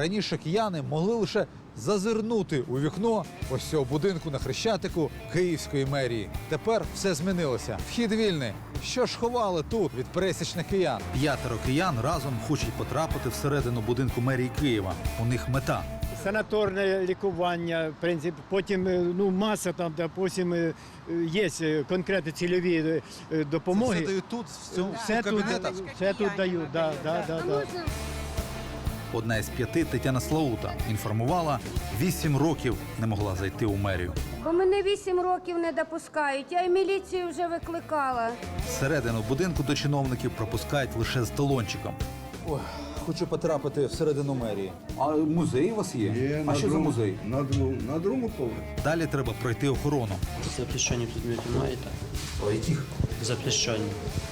раніше кияни могли лише зазирнути у вікно ось цього будинку на хрещатику Київської мерії. Тепер все змінилося. Вхід вільний. Що ж ховали тут від пересічних киян? П'ятеро киян разом хочуть потрапити всередину будинку мерії Києва. У них мета. санаторне лікування, в принципі, потім е, ну, маса там, де потім е, є е, конкретні цільові допомоги. Все дають тут, в цьому Все в тут, все тут дають, да, да, да, да. Одна із п'яти Тетяна Слаута інформувала, вісім років не могла зайти у мерію. Бо мене вісім років не допускають. Я і міліцію вже викликала. Всередину будинку до чиновників пропускають лише з талончиком. Ой, хочу потрапити всередину мерії. А музей у вас є? Є а на що за другому- музей? На другому, на другому поверсі. Далі треба пройти охорону. Запрещені предмети маєте? А яких? Запрещені.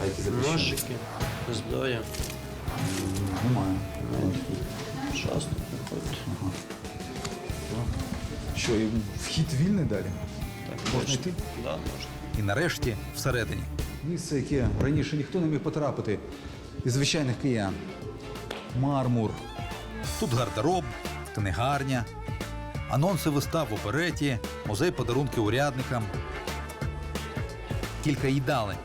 А які Ножики, зброя. Немає. Пожалуйста, приходьте. Що, і вхід вільний далі? Так, Можна йти? Да, можна. І нарешті всередині. Місце, яке раніше ніхто не міг потрапити із звичайних киян. Мармур. Тут гардероб, книгарня, анонси вистав в опереті, музей подарунки урядникам, кілька їдалень.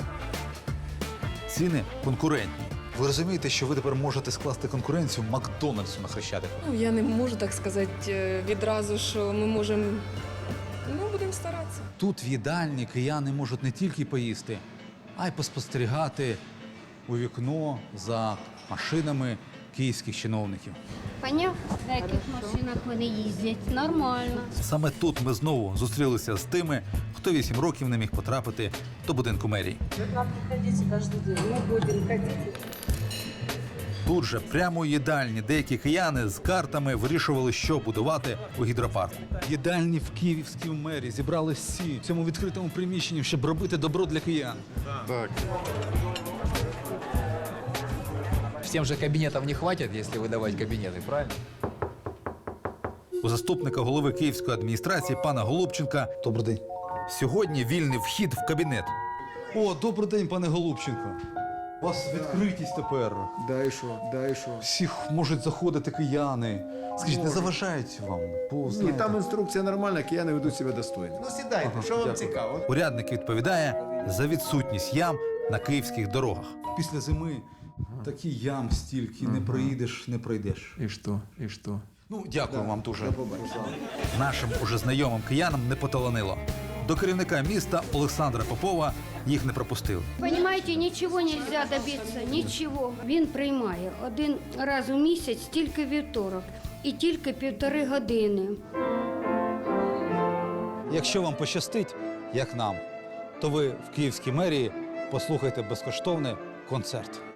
Ціни конкурентні. Ви розумієте, що ви тепер можете скласти конкуренцію Макдональдсу на Хрещатику? Ну, я не можу так сказати е, відразу, що ми можемо. Ну, будемо старатися. Тут в їдальні кияни можуть не тільки поїсти, а й поспостерігати у вікно за машинами київських чиновників. Поняв, на яких машинах вони їздять? Нормально. Саме тут ми знову зустрілися з тими, хто вісім років не міг потрапити до будинку мерії. Нам приходите каждый день. Мы будем ходить. Тут же, прямо у їдальні, деякі кияни з картами вирішували, що будувати у гідропарку. Їдальні в Київській мерії зібрали всі в цьому відкритому приміщенні, щоб робити добро для киян. Всем же кабинетов не хватит, если выдавать кабинеты, правильно? У заступника голови Київської адміністрації пана Голубченка. Добрий день. Сьогодні вільний вхід в кабінет. О, добрий день, пане Голубченко. У вас відкритість тепер. Да і що, да і що. Всіх можуть заходити кияни. Скажіть, не заважають вам? Бо, Ні, знаєте, там інструкція нормальна, кияни ведуть себе достойно. Ну сідайте, що вам цікаво? Урядник відповідає за відсутність ям на київських дорогах. Після зими такі ям стільки не проїдеш, не пройдеш. И что? И что? Ну, дякую вам дуже. Нашим уже знайомим киянам не поталанило. До керівника міста Олександра Попова їх не пропустили. Понимаете, нічого не можна добитися, нічого. Він приймає один раз у місяць тільки вівторок і тільки півтори години. Якщо вам пощастить, як нам, то ви в Київській мерії послухайте безкоштовний концерт.